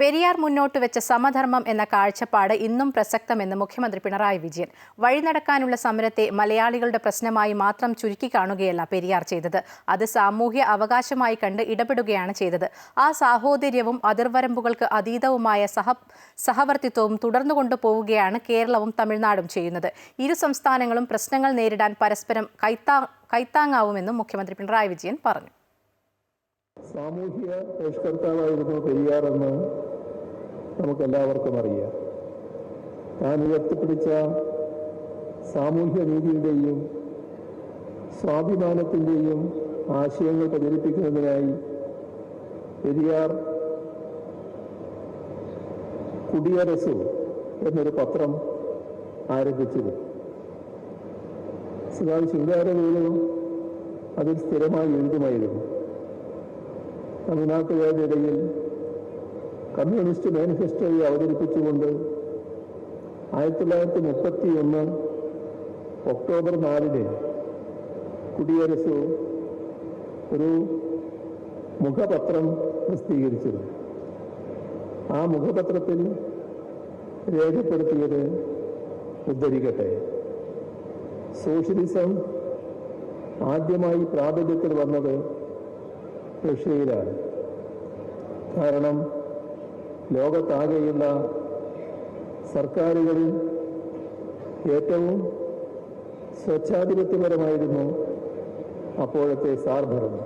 പെരിയാർ മുന്നോട്ട് വെച്ച സമധർമ്മം എന്ന കാഴ്ചപ്പാട് ഇന്നും പ്രസക്തമെന്ന് മുഖ്യമന്ത്രി പിണറായി വിജയൻ. വഴി നടക്കാനുള്ള സമരത്തെ മലയാളികളുടെ പ്രശ്നമായി മാത്രം ചുരുക്കി കാണുകയല്ല പെരിയാർ ചെയ്തത്. അത് സാമൂഹ്യ അവകാശമായി കണ്ട് ഇടപെടുകയാണ് ചെയ്തത്. ആ സാഹോദര്യവും അതിർവരമ്പുകൾക്ക് അതീതവുമായ സഹ സഹവർത്തിത്വവും തുടർന്നു കൊണ്ടുപോവുകയാണ് കേരളവും തമിഴ്നാടും ചെയ്യുന്നത്. ഇരു സംസ്ഥാനങ്ങളും പ്രശ്നങ്ങൾ നേരിടാൻ പരസ്പരം കൈത്താ കൈത്താങ്ങാവുമെന്നും മുഖ്യമന്ത്രി പിണറായി വിജയൻ പറഞ്ഞു. സാമൂഹ്യ പരിഷ്കർത്താവായിരുന്നു പെരിയാറെന്ന് നമുക്കെല്ലാവർക്കും അറിയാം. താൻ ഉയർത്തിപ്പിടിച്ച സാമൂഹ്യ നീതിയുടെയും സ്വാഭിമാനത്തിന്റെയും ആശയങ്ങൾ പ്രചരിപ്പിക്കുന്നതിനായി പെരിയാർ കുടിയരസു എന്നൊരു പത്രം ആരംഭിച്ചത്. ശ്രീ ശൃംഗാരവേലു അതിൽ സ്ഥിരമായി എഴുതുമായിരുന്നു. തമിഴ്നാട്ടുകാരുടെ ഇടയിൽ കമ്മ്യൂണിസ്റ്റ് മാനിഫെസ്റ്റോയെ അവതരിപ്പിച്ചുകൊണ്ട് ആയിരത്തി തൊള്ളായിരത്തി മുപ്പത്തി ഒന്ന് ഒക്ടോബർ നാലിന് കുടിയരസു ഒരു മുഖപത്രം പ്രസിദ്ധീകരിച്ചത്. ആ മുഖപത്രത്തിൽ രേഖപ്പെടുത്തിയത് ഉദ്ധരിക്കട്ടെ. സോഷ്യലിസം ആദ്യമായി പ്രാബല്യത്തിൽ വന്നത് റഷ്യയിലാണ്. കാരണം ലോകത്താകെയുള്ള സർക്കാരുകളിൽ ഏറ്റവും സ്വച്ഛാധിപത്യപരമായിരുന്നു അപ്പോഴത്തെ സാർ ഭരണം.